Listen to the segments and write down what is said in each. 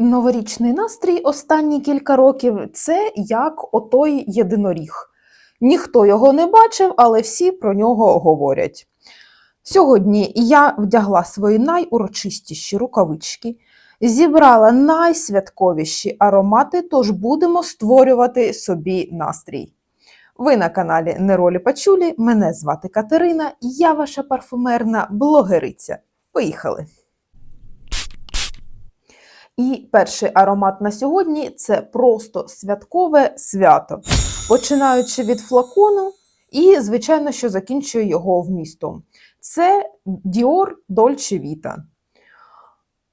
Новорічний настрій останні кілька років це як отой єдиноріг. Ніхто його не бачив, але всі про нього говорять. Сьогодні я вдягла свої найурочистіші рукавички, зібрала найсвятковіші аромати, тож будемо створювати собі настрій. Ви на каналі Неролі Пачулі, мене звати Катерина, я ваша парфумерна блогериця. Поїхали! І перший аромат на сьогодні це просто святкове свято, починаючи від флакону і, звичайно, що закінчує його вмістом. Це Dior Dolce Vita.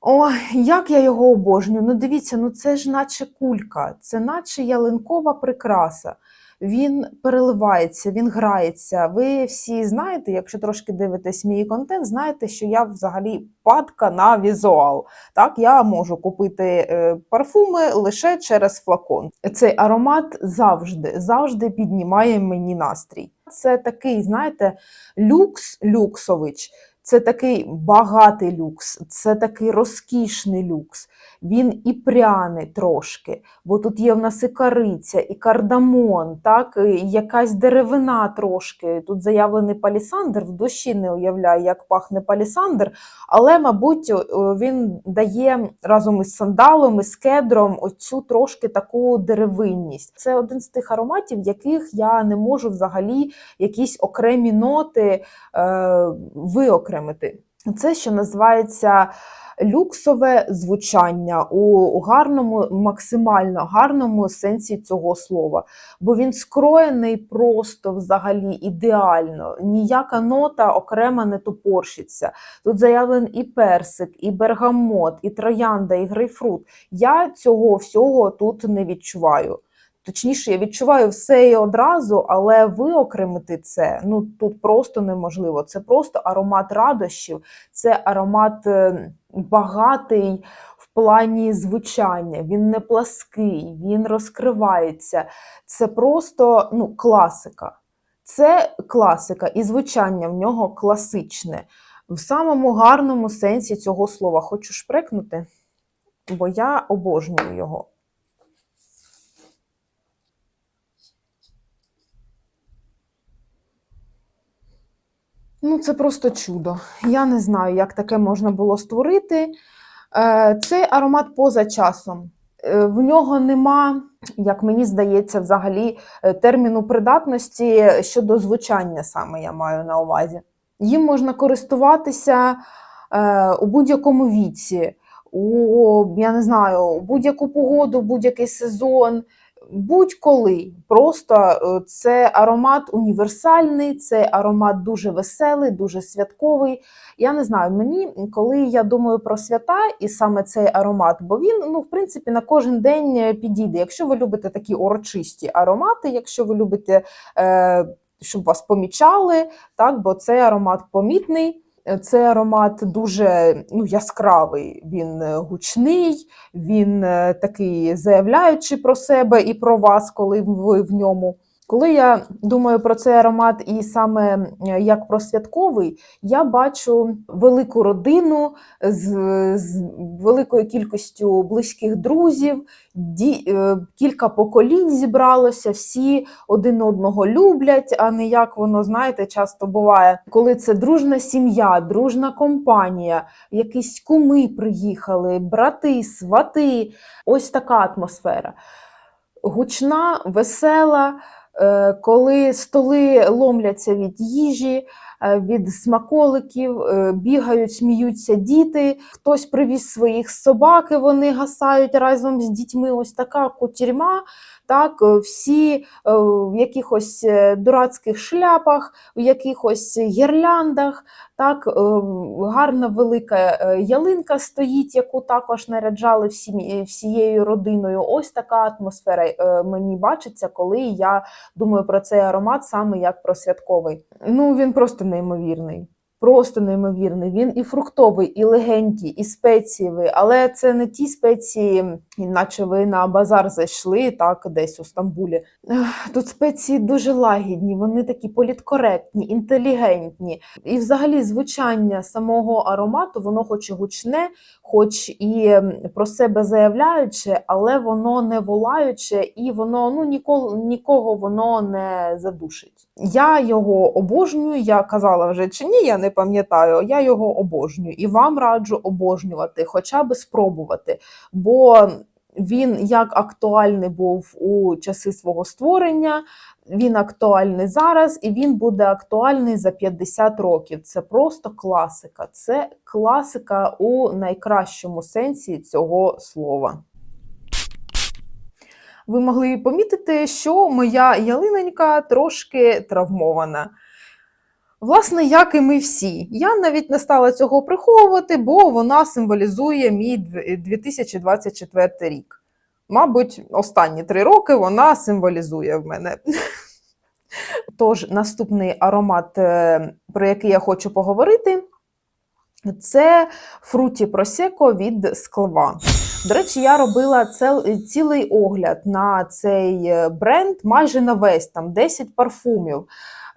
Ой, як я його обожнюю. Ну, дивіться, ну це ж наче кулька, це наче ялинкова прикраса. Він переливається, він грається. Ви всі знаєте, якщо трошки дивитесь мій контент, знаєте, що я взагалі падка на візуал. Так, я можу купити е, парфуми лише через флакон. Цей аромат завжди, завжди піднімає мені настрій. Це такий, знаєте, люкс люксович. Це такий багатий люкс, це такий розкішний люкс. Він і пряний трошки, бо тут є в нас і кориця, і кардамон, так, і якась деревина трошки. Тут заявлений палісандр, в душі не уявляю, як пахне палісандр, але, мабуть, він дає разом із сандалом, із кедром оцю трошки таку деревинність. Це один з тих ароматів, яких я не можу взагалі якісь окремі ноти е, виокремити. Це, що називається люксове звучання у гарному, максимально гарному сенсі цього слова. Бо він скроєний просто взагалі ідеально. Ніяка нота окремо не топорщиться. Тут заявлений і персик, і бергамот, і троянда, і грейпфрут. Я цього всього тут не відчуваю. Точніше, я відчуваю все і одразу, але виокремити це ну тут просто неможливо. Це просто аромат радощів, це аромат е, багатий в плані звучання. Він не плаский, він розкривається. Це просто ну, класика. Це класика, і звучання в нього класичне. В самому гарному сенсі цього слова. Хочу шпрекнути, бо я обожнюю його. Ну, це просто чудо. Я не знаю, як таке можна було створити. Е, Цей аромат поза часом. Е, В нього нема, як мені здається, взагалі е, терміну придатності щодо звучання, саме я маю на увазі. Їм можна користуватися у будь-якому віці, у, я не знаю, у будь-яку погоду, будь-який сезон будь-коли. Просто е, це аромат універсальний, це аромат дуже веселий, дуже святковий. Я не знаю, мені, коли я думаю про свята і саме цей аромат, бо він, ну, в принципі, на кожен день е, підійде. Якщо ви любите такі урочисті аромати, якщо ви любите, е, щоб вас помічали, так, бо цей аромат помітний. Цей аромат дуже ну, яскравий, він е, гучний, він е, такий заявляючий про себе і про вас, коли ви в ньому. Коли я думаю про цей аромат і саме е, як про святковий, я бачу велику родину з, з великою кількістю близьких друзів, ді, е, кілька поколінь зібралося, всі один одного люблять, а не як воно, знаєте, часто буває, коли це дружна сім'я, дружна компанія, якісь куми приїхали, брати, свати. Ось така атмосфера. Гучна, весела. Е, коли столи ломляться від їжі, е, від смаколиків, е, бігають, сміються діти, хтось привіз своїх собак, і вони гасають разом з дітьми. Ось така кутюрма. Так, всі в якихось дурацьких шляпах, в якихось гірляндах. Так, гарна велика ялинка стоїть, яку також наряджали всі, всією родиною. Ось така атмосфера мені бачиться, коли я думаю про цей аромат саме як про святковий. Ну, він просто неймовірний. Просто неймовірний. Він і фруктовий, і легенький, і спецієвий, але це не ті спеції, наче ви на базар зайшли, так, десь у Стамбулі. Тут спеції дуже лагідні, вони такі політкоректні, інтелігентні. І взагалі звучання самого аромату, воно хоч і гучне, хоч і про себе заявляюче, але воно не волаюче і воно ну ніколи нікого воно не задушить. Я його обожнюю. Я казала вже чи ні, я не пам'ятаю. Я його обожнюю і вам раджу обожнювати, хоча би спробувати. Бо він як актуальний був у часи свого створення, він актуальний зараз, і він буде актуальний за 50 років. Це просто класика. Це класика у найкращому сенсі цього слова. Ви могли помітити, що моя ялинонька трошки травмована. Власне, як і ми всі. Я навіть не стала цього приховувати, бо вона символізує мій 2024 рік. Мабуть, останні три роки вона символізує в мене. Тож, наступний аромат, е, про який я хочу поговорити, це фруті просеко від склва. До речі, я робила цел- цілий огляд на цей е, бренд майже на весь, там 10 парфумів.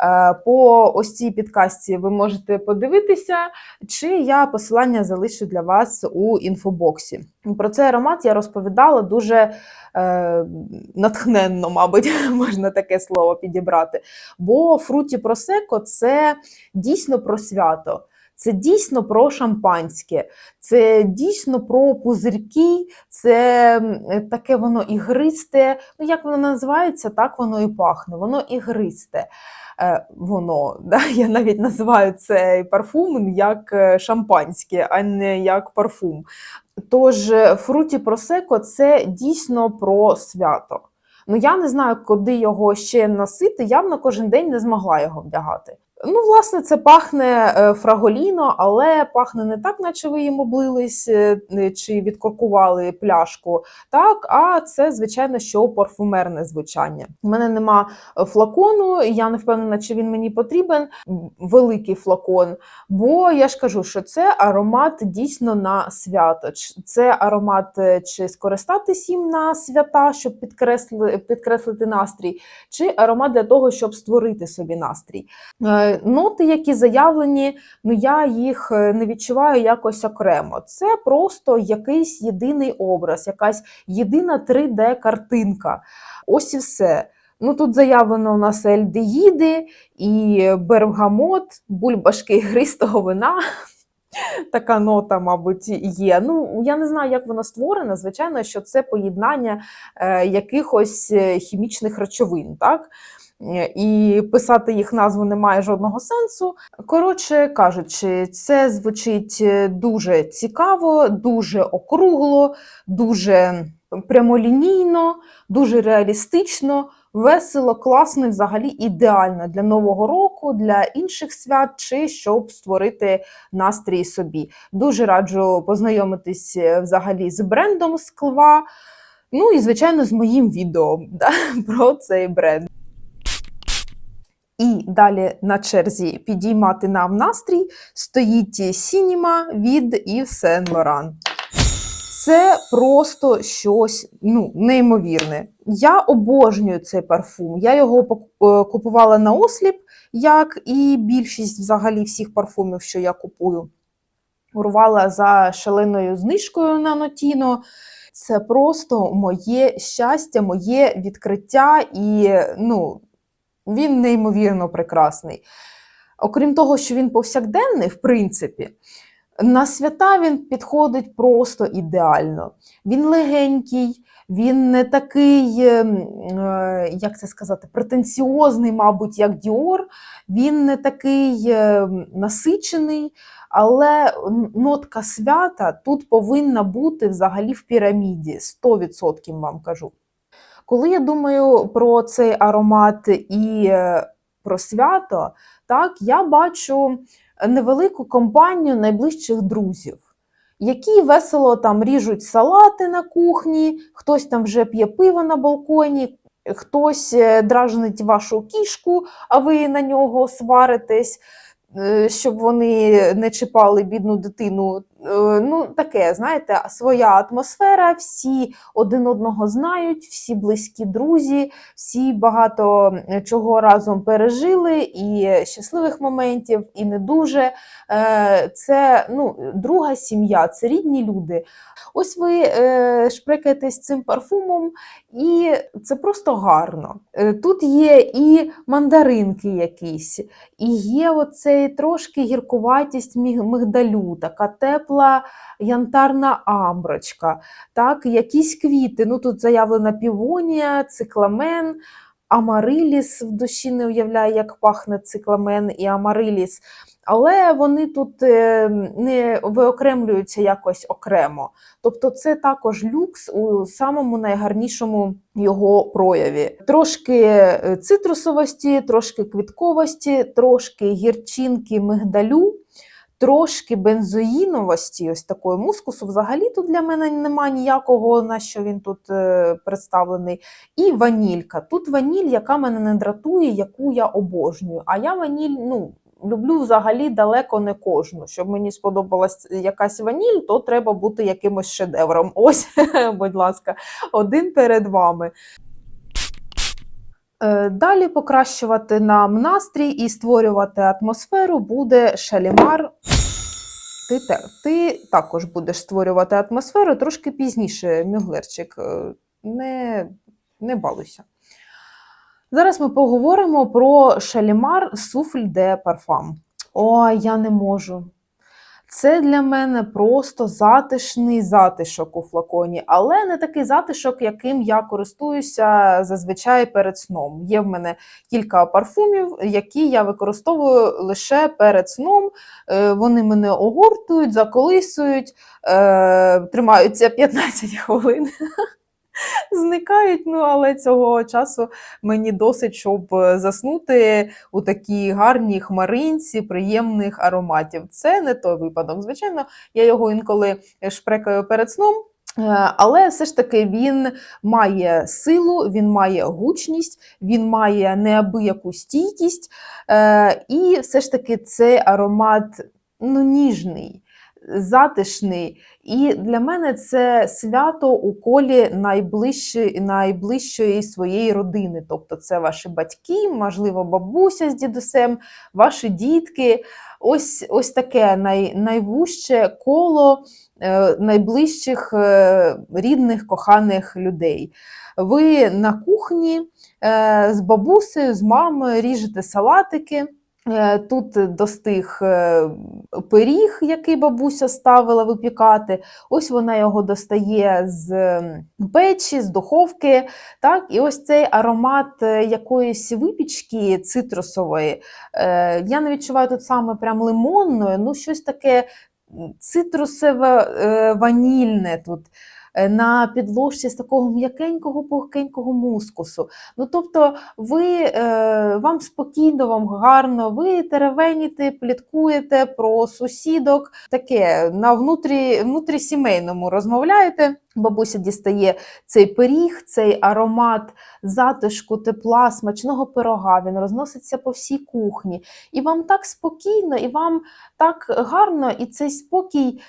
Е, По ось цій підкасті ви можете подивитися, чи я посилання залишу для вас у інфобоксі. Про цей аромат я розповідала дуже е, натхненно, мабуть, можна таке слово підібрати. Бо фруті просеко це дійсно про свято. Це дійсно про шампанське, це дійсно про пузирки, це таке воно ігристе. Ну, як воно називається, так воно і пахне. Воно ігристе. Е, воно, да? Я навіть називаю цей парфум як е, шампанське, а не як парфум. Тож, е, фруті просеко це дійсно про свято. Ну, я не знаю, куди його ще носити. Я б на кожен день не змогла його вдягати. Ну, власне, це пахне е, фраголіно, але пахне не так, наче ви їм облились е, чи відкоркували пляшку. Так, а це, звичайно, що парфумерне звучання. У мене нема е, флакону, я не впевнена, чи він мені потрібен. Великий флакон. Бо я ж кажу, що це аромат дійсно на свято. Це аромат е, чи скористатись їм на свята, щоб підкресли, підкреслити настрій, чи аромат для того, щоб створити собі настрій. Ноти, які заявлені, ну я їх е, не відчуваю якось окремо. Це просто якийсь єдиний образ, якась єдина 3D-картинка. Ось і все. Ну тут заявлено у нас ельдеїди і бергамот, бульбашки ігристого вина. Така нота, мабуть, є. Ну, я не знаю, як вона створена. Звичайно, що це поєднання е, якихось е, хімічних речовин, так? І писати їх назву немає жодного сенсу. Коротше кажучи, це звучить е, дуже цікаво, дуже округло, дуже прямолінійно, дуже реалістично, весело, класно, і взагалі ідеально для нового року, для інших свят, чи щоб створити настрій собі. Дуже раджу познайомитись е, взагалі з брендом склва. Ну і, звичайно, з моїм відео да, про цей бренд. І далі на черзі підіймати нам настрій стоїть Сініма від Yves Saint Laurent. Це просто щось ну, неймовірне. Я обожнюю цей парфум. Я його е, купувала на осліп, як і більшість взагалі всіх парфумів, що я купую. Урвала за шаленою знижкою на Нотіно. Це просто моє щастя, моє відкриття, і ну, він неймовірно прекрасний. Окрім того, що він повсякденний, в принципі, на свята він підходить просто ідеально. Він легенький, він не такий, ем, е, як це сказати, претенціозний, мабуть, як Діор. Він не такий е, насичений, але нотка свята тут повинна бути взагалі в піраміді. 100% вам кажу. Коли я думаю про цей аромат і е, про свято, так, я бачу невелику компанію найближчих друзів, які весело там ріжуть салати на кухні, хтось там вже п'є пиво на балконі, хтось е, дражнить вашу кішку, а ви на нього сваритесь. е, щоб вони не чіпали бідну дитину. Е, Ну, таке, знаєте, своя атмосфера, всі один одного знають, всі близькі друзі, всі багато чого разом пережили, і щасливих моментів, і не дуже. Е, Це ну, друга сім'я, це рідні люди. Ось ви е, шприкаєтесь цим парфумом, і це просто гарно. Тут є і мандаринки якісь, і є оцей трошки гіркуватість мигдалю, така тепла янтарна амброчка, так, якісь квіти. Ну, тут заявлена півонія, цикламен, амариліс в душі не уявляю, як пахне цикламен і амариліс. Але вони тут е, не виокремлюються якось окремо. Тобто це також люкс у самому найгарнішому його прояві. Трошки е, цитрусовості, трошки квітковості, трошки гірчинки мигдалю, трошки бензоїновості, ось такої мускусу. Взагалі тут для мене немає ніякого, на що він тут е, представлений. І ванілька. Тут ваніль, яка мене не дратує, яку я обожнюю. А я ваніль, ну. Люблю взагалі далеко не кожну. Щоб мені сподобалась якась ваніль, то треба бути якимось шедевром. Ось, будь ласка, один перед вами. Е, Далі покращувати нам настрій і створювати атмосферу буде шалімар. Ти, ти також будеш створювати атмосферу трошки пізніше, мюглерчик. Е, Не, не балуйся. Зараз ми поговоримо про шалімар суфль де парфам. О, я не можу. Це для мене просто затишний затишок у флаконі, але не такий затишок, яким я користуюся зазвичай перед сном. Є в мене кілька парфумів, які я використовую лише перед сном. Е, Вони мене огортують, заколисують, е, тримаються 15 хвилин. Зникають, ну але цього часу мені досить, щоб е, заснути у такій гарній хмаринці приємних ароматів. Це не той випадок. Звичайно, я його інколи шпрекаю перед сном. е, Але все ж таки він має силу, він має гучність, він має неабияку стійкість, е, і все ж таки цей аромат ну, ніжний, затишний. І для мене це свято у колі найближчої, найближчої своєї родини. Тобто це ваші батьки, можливо, бабуся з дідусем, ваші дітки. Ось, ось таке най, найвужче коло е, найближчих е, рідних, коханих людей. Ви на кухні е, з бабусею, з мамою ріжете салатики. Е, Тут достиг е, пиріг, який бабуся ставила випікати. Ось вона його достає з печі, з духовки. Так? І ось цей аромат е, якоїсь випічки цитрусової. Я не відчуваю тут саме прям лимонної, ну щось таке цитрусове ванільне тут. Е, На підложці з такого м'якенького, пухкенького мускусу. Ну, тобто, ви, е, вам спокійно, вам гарно, ви теревеніте, пліткуєте про сусідок, таке на внутрі, внутрісімейному розмовляєте. Бабуся дістає цей пиріг, цей аромат затишку, тепла, смачного пирога. Він розноситься по всій кухні. І вам так спокійно, і вам так гарно, і цей спокій.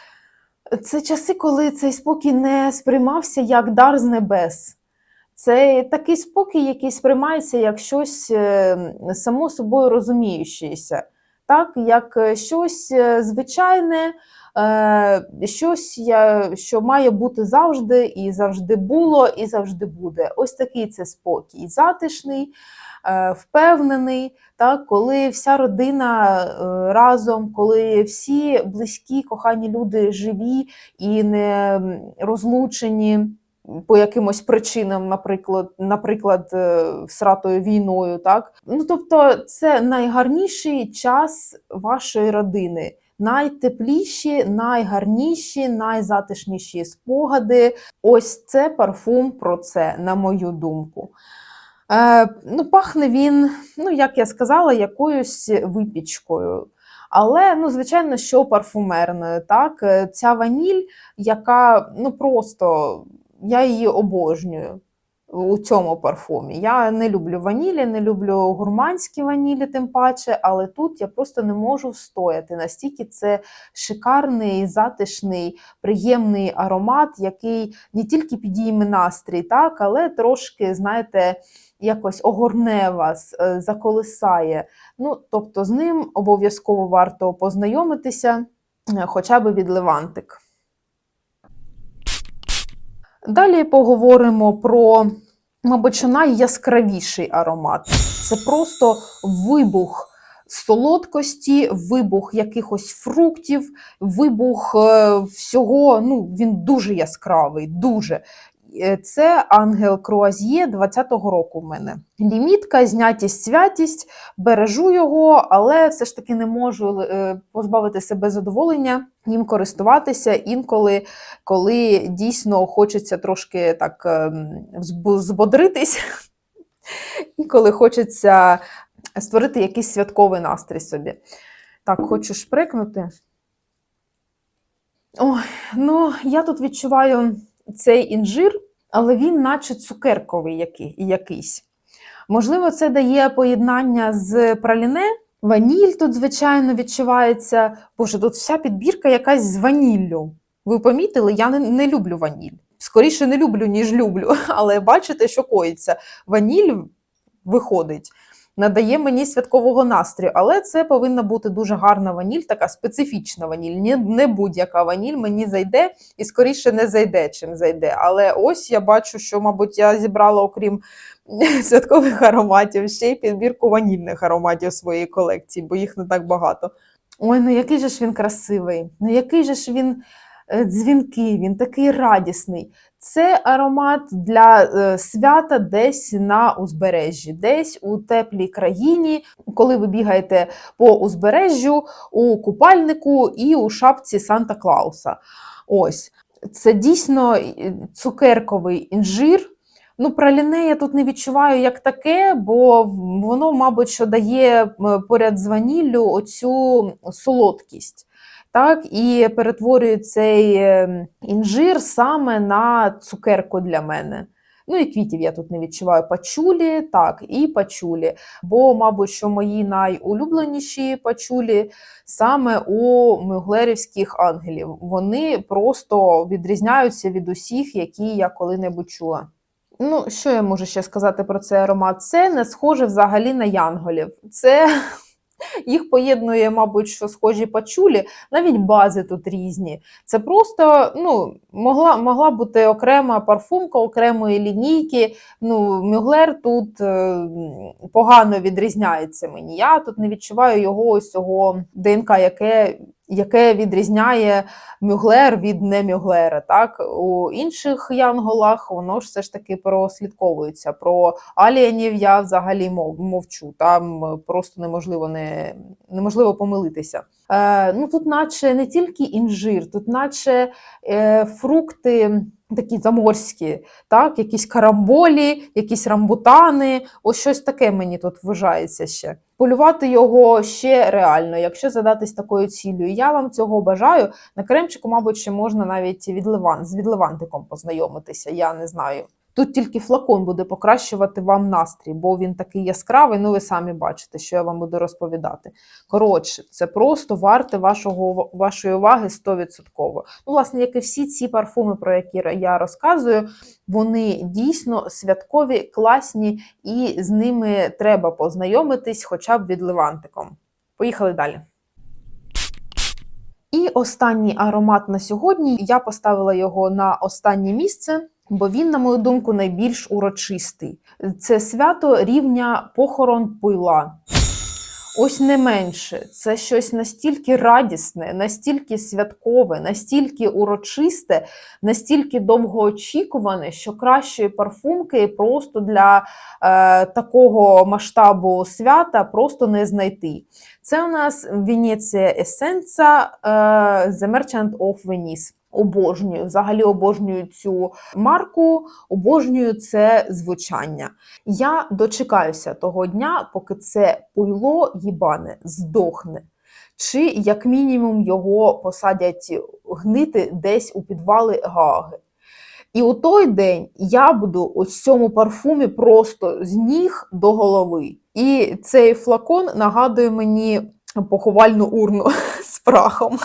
Це часи, коли цей спокій не сприймався як дар з небес. Це такий спокій, який сприймається як щось е, само собою розуміючеся, так? як е, щось е, звичайне, щось, що має бути завжди, і завжди було, і завжди буде. Ось такий це спокій. Затишний, впевнений, так? коли вся родина е, разом, коли всі близькі, кохані люди живі і не розлучені по якимось причинам, наприклад, наприклад, е, всратою війною. Так? Ну, тобто, це найгарніший час вашої родини. Найтепліші, найгарніші, найзатишніші спогади. Ось це парфум про це, на мою думку. Е, ну, пахне він, ну, як я сказала, якоюсь випічкою. Але, ну, звичайно, що парфумерною. Так? Е, Ця ваніль, яка ну, просто я її обожнюю. У цьому парфумі. Я не люблю ванілі, не люблю гурманські ванілі, тим паче, але тут я просто не можу встояти. Настільки це шикарний, затишний, приємний аромат, який не тільки підійме настрій, так, але трошки, знаєте, якось огорне вас, е, заколисає. Ну, тобто з ним обов'язково варто познайомитися, е, хоча б від Левантик. Далі поговоримо про, мабуть, найяскравіший аромат. Це просто вибух солодкості, вибух якихось фруктів, вибух е, всього. Ну, він дуже яскравий, дуже. Е, Це ангел Круазьє 20-го року в мене. Лімітка, знятість, святість, бережу його, але все ж таки не можу е, позбавити себе задоволення їм користуватися інколи, коли дійсно хочеться трошки так ем, збодритись, і коли хочеться створити якийсь святковий настрій собі. Так, хочу шприкнути. Ой, ну я тут відчуваю цей інжир, але він наче цукерковий який, якийсь. Можливо, це дає поєднання з праліне. Ваніль тут, звичайно, відчувається. Боже, тут вся підбірка якась з ваніллю. Ви помітили, я не, не люблю ваніль. Скоріше не люблю, ніж люблю. Але бачите, що коїться. Ваніль виходить, надає мені святкового настрою. Але це повинна бути дуже гарна ваніль, така специфічна ваніль. Не, будь-яка ваніль мені зайде і скоріше не зайде, чим зайде. Але ось я бачу, що, мабуть, я зібрала, окрім святкових ароматів, ще й підбірку ванільних ароматів своєї колекції, бо їх не так багато. Ой, ну який же ж він красивий, ну який же ж він е, дзвінкий, він такий радісний. Це аромат для е, свята десь на узбережжі, десь у теплій країні, коли ви бігаєте по узбережжю у купальнику і у шапці Санта Клауса. Ось це дійсно е, цукерковий інжир. Ну, праліне я тут не відчуваю як таке, бо воно, мабуть, що дає поряд з ваніллю оцю солодкість. Так, і перетворює цей е, інжир саме на цукерку для мене. Ну і квітів я тут не відчуваю пачулі, так, і пачулі. Бо, мабуть, що мої найулюбленіші пачулі саме у мюглерівських ангелів. Вони просто відрізняються від усіх, які я коли-небудь чула. Ну, що я можу ще сказати про цей аромат? Це не схоже взагалі на янголів. Це їх поєднує, мабуть, що схожі пачулі, навіть бази тут різні. Це просто ну, могла, могла бути окрема парфумка, окремої лінійки. Ну, Мюглер тут е, погано відрізняється мені. Я тут не відчуваю його ось цього ДНК, яке. Яке відрізняє мюглер від немюглера. Так? У інших янголах воно ж все ж таки прослідковується. Про алієнів я взагалі мов, мовчу. Там просто неможливо не, неможливо помилитися. Е, ну, Тут, наче не тільки інжир, тут, наче е, фрукти. Такі заморські, так, якісь карамболі, якісь рамбутани, ось щось таке мені тут вважається ще. Полювати його ще реально, якщо задатись такою ціллю. І я вам цього бажаю. На кремчику, мабуть, ще можна навіть від Леван, з відливантиком познайомитися, я не знаю. Тут тільки флакон буде покращувати вам настрій, бо він такий яскравий, ну ви самі бачите, що я вам буду розповідати. Коротше, це просто варте вашого, вашої уваги 100%. Ну, власне, як і всі ці парфуми, про які я розказую, вони дійсно святкові, класні, і з ними треба познайомитись хоча б від Левантиком. Поїхали далі. І останній аромат на сьогодні я поставила його на останнє місце, бо він, на мою думку, найбільш урочистий. Це свято рівня похорон пила. Ось не менше, це щось настільки радісне, настільки святкове, настільки урочисте, настільки довгоочікуване, що кращої парфумки просто для е, такого масштабу свята просто не знайти. Це у нас Венеція Есенца е, The Merchant of Venice. Обожнюю, взагалі обожнюю цю марку, обожнюю це звучання. Я дочекаюся того дня, поки це пуйло їбане здохне. Чи, як мінімум, його посадять гнити десь у підвали Гааги. І у той день я буду в цьому парфумі просто з ніг до голови. І цей флакон нагадує мені поховальну урну з прахом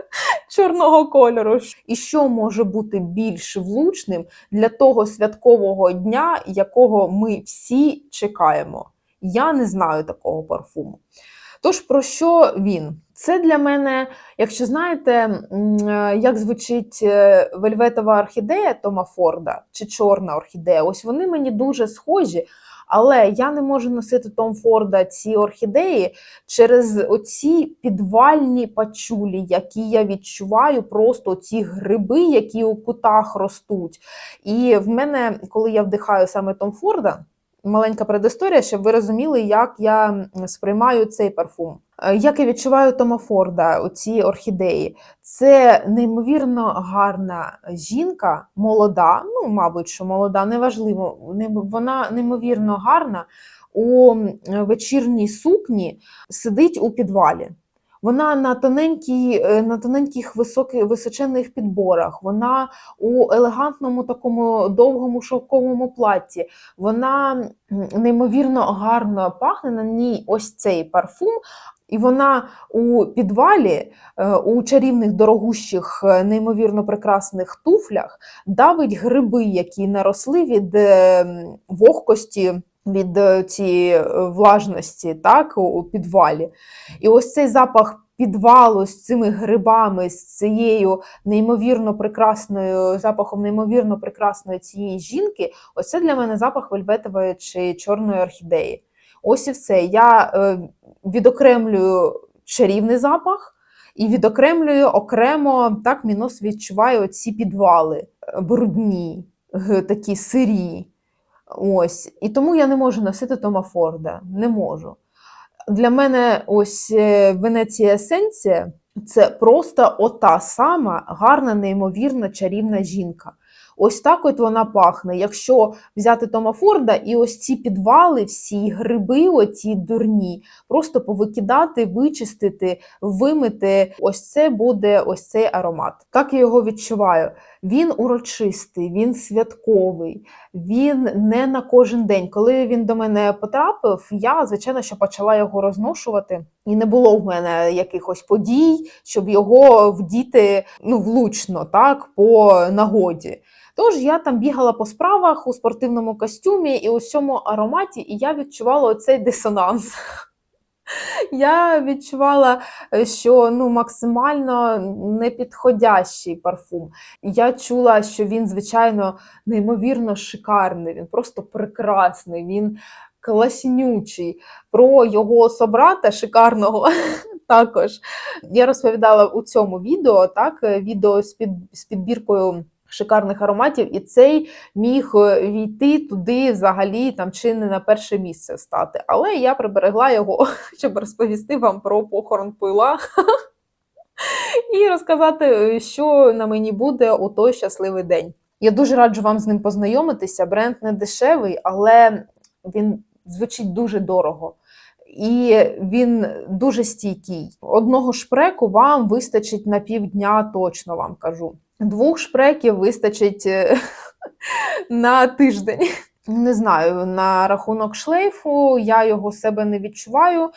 чорного кольору. І що може бути більш влучним для того святкового дня, якого ми всі чекаємо? Я не знаю такого парфуму. Тож, про що він? Це для мене, якщо знаєте, е, як звучить е, вельветова орхідея Тома Форда чи чорна орхідея, ось вони мені дуже схожі, але я не можу носити Том Форда ці орхідеї через оці підвальні пачулі, які я відчуваю, просто ці гриби, які у кутах ростуть. І в мене, коли я вдихаю саме Том Форда, маленька предісторія, щоб ви розуміли, як я сприймаю цей парфум. Е, Як я відчуваю Тома Форда, оці орхідеї, це неймовірно гарна жінка, молода, ну, мабуть, що молода, неважливо, вона неймовірно гарна у вечірній сукні сидить у підвалі. Вона на тоненькій, е, на тоненьких високих височенних підборах, вона у елегантному такому довгому шовковому платті. Вона неймовірно гарно пахне на ній ось цей парфум. І вона у підвалі, е, у чарівних дорогущих, е, неймовірно прекрасних туфлях давить гриби, які наросли від е, вогкості, від е, цієї е, влажності, так, у- підвалі. І ось цей запах підвалу з цими грибами, з цією неймовірно прекрасною запахом неймовірно прекрасної цієї жінки, ось це для мене запах вельветової чи чорної орхідеї. Ось і все. Я е, відокремлюю чарівний запах і відокремлюю окремо, так мій нос відчуває ці підвали брудні, такі сирі. Ось. І тому я не можу носити Тома Форда. Не можу. Для мене ось е, Венеція Есенція це просто ота сама гарна, неймовірно чарівна жінка. Ось так от вона пахне. Якщо взяти Тома Форда і ось ці підвали, всі гриби, оці дурні, просто повикидати, вичистити, вимити. Ось це буде ось цей аромат. Так я його відчуваю. Він урочистий, він святковий, він не на кожен день. Коли він до мене потрапив, я звичайно що почала його розношувати, і не було в мене якихось подій, щоб його вдіти ну влучно, так по нагоді. Тож я там бігала по справах у спортивному костюмі і у цьому ароматі, і я відчувала оцей дисонанс. Я відчувала, е, що ну максимально непідходящий парфум. Я чула, що він, звичайно, неймовірно шикарний, він просто прекрасний, він класнючий. Про його собрата шикарного також я розповідала у цьому відео, так, е, відео з, під, з підбіркою шикарних ароматів, і цей міг е, війти туди взагалі там чи не на перше місце стати. Але я приберегла його, щоб розповісти вам про похорон пила. І розказати, е, що на мені буде у той щасливий день. Я дуже раджу вам з ним познайомитися. Бренд не дешевий, але він звучить дуже дорого. І він дуже стійкий. Одного шпреку вам вистачить на півдня, точно вам кажу. Двох шпреків вистачить е, на тиждень. Не знаю, на рахунок шлейфу я його себе не відчуваю,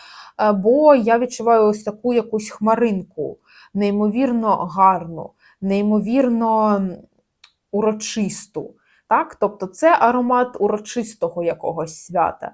бо я відчуваю ось таку якусь хмаринку, неймовірно гарну, неймовірно урочисту. Так? Тобто це аромат урочистого якогось свята.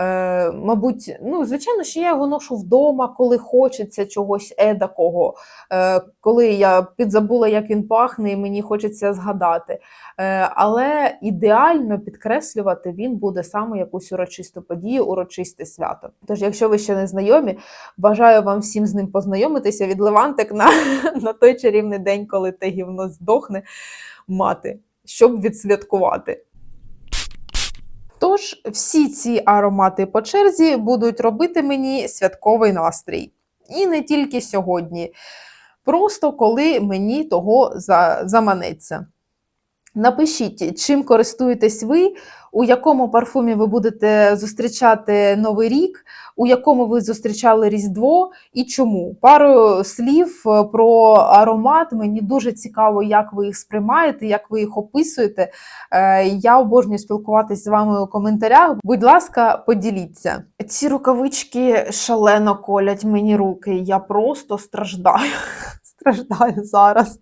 Е, мабуть, ну, звичайно, що я його ношу вдома, коли хочеться чогось едакого, е, коли я підзабула, як він пахне, і мені хочеться згадати. Е, але ідеально підкреслювати він буде саме якусь урочисту подію, урочисте свято. Тож, якщо ви ще не знайомі, бажаю вам всім з ним познайомитися від Левантик на, на той чарівний день, коли те гівно здохне мати, щоб відсвяткувати. Тож всі ці аромати по черзі будуть робити мені святковий настрій. І не тільки сьогодні, просто коли мені того за- заманеться. Напишіть, чим користуєтесь ви, у якому парфумі ви будете зустрічати Новий рік, у якому ви зустрічали Різдво і чому. Пару слів е, про аромат. Мені дуже цікаво, як ви їх сприймаєте, як ви їх описуєте. Е, Я обожнюю спілкуватись з вами у коментарях. Будь ласка, поділіться. Ці рукавички шалено колять мені руки. Я просто страждаю. Страждаю зараз.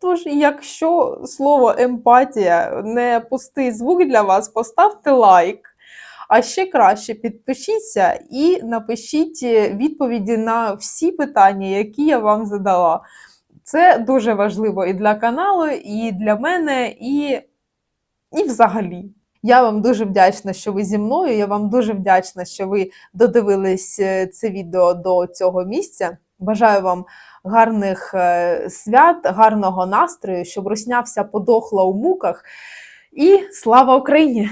Тож, якщо слово емпатія не пустий звук для вас, поставте лайк. А ще краще підпишіться і напишіть відповіді на всі питання, які я вам задала. Це дуже важливо і для каналу, і для мене, і, і взагалі. Я вам дуже вдячна, що ви зі мною. Я вам дуже вдячна, що ви додивились е, це відео до цього місця. Бажаю вам гарних е, свят, гарного настрою, щоб руснявся подохла у муках. І слава Україні!